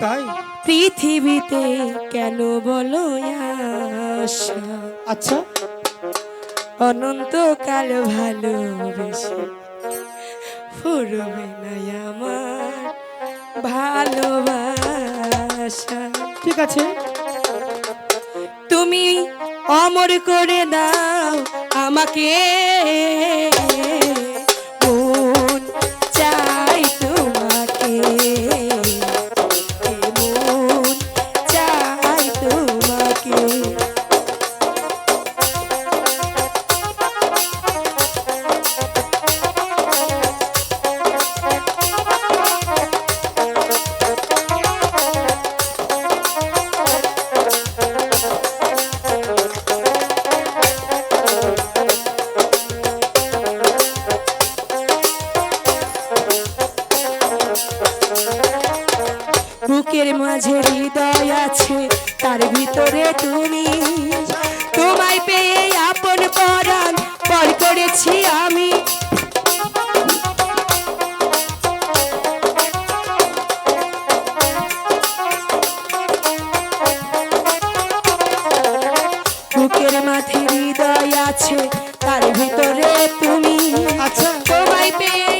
তাই? পৃথিবীতে কেন বলো আশা? আচ্ছা। অনন্তকাল ভালোবেসে ফুরবে না আমার ভালোবাসা। ঠিক আছে। তুমি অমর করে দাও আমাকে। বুকের মাঝে হৃদয় আছে তার ভিতরে তুমি। তোমায় পেয়ে আপন পরাণ পর করেছি আমি। বুকের মাঝে হৃদয় আছে তার ভিতরে তুমি। আচ্ছা। তোমায় পেয়ে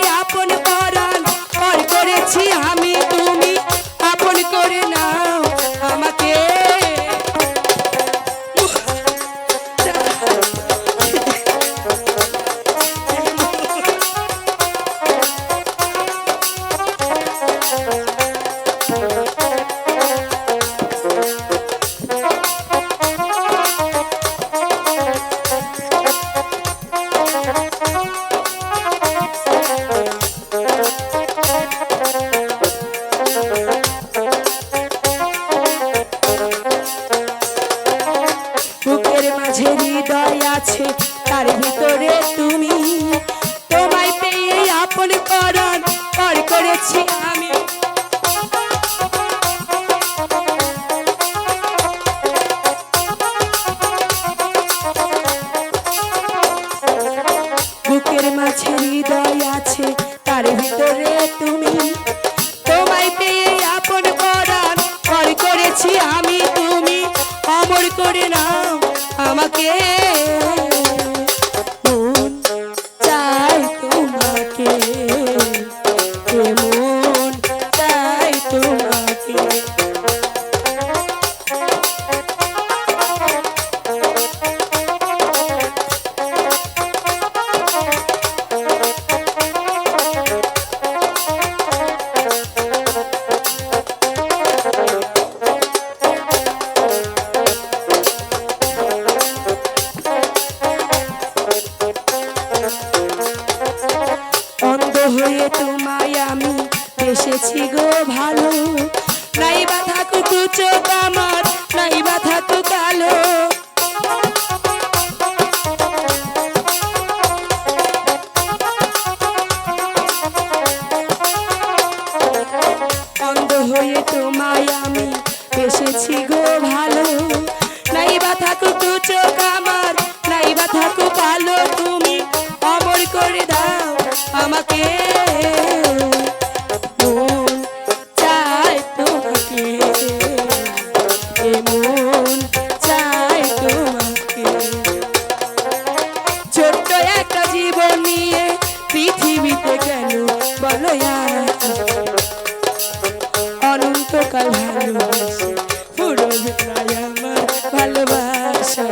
মাঝে হৃদয় আছে, তার ভিতরে তুমি। তোমায় পেয়ে আপন করণ পর করেছি আমি। বুকের মাঝে হৃদয় আছে, তার ভিতরে তুমি। আমাকে এসেছি গো ভালো। নাই বা থাকুক চোখ আমার, নাই বা থাকুক কালো। অন্ধ হয়ে তোমায় আমি এসেছি গো ভালো। নাই পৃথিবীতে কেন বলো? অনন্তকাল ভালোবাসা পুরো আমার ভালোবাসা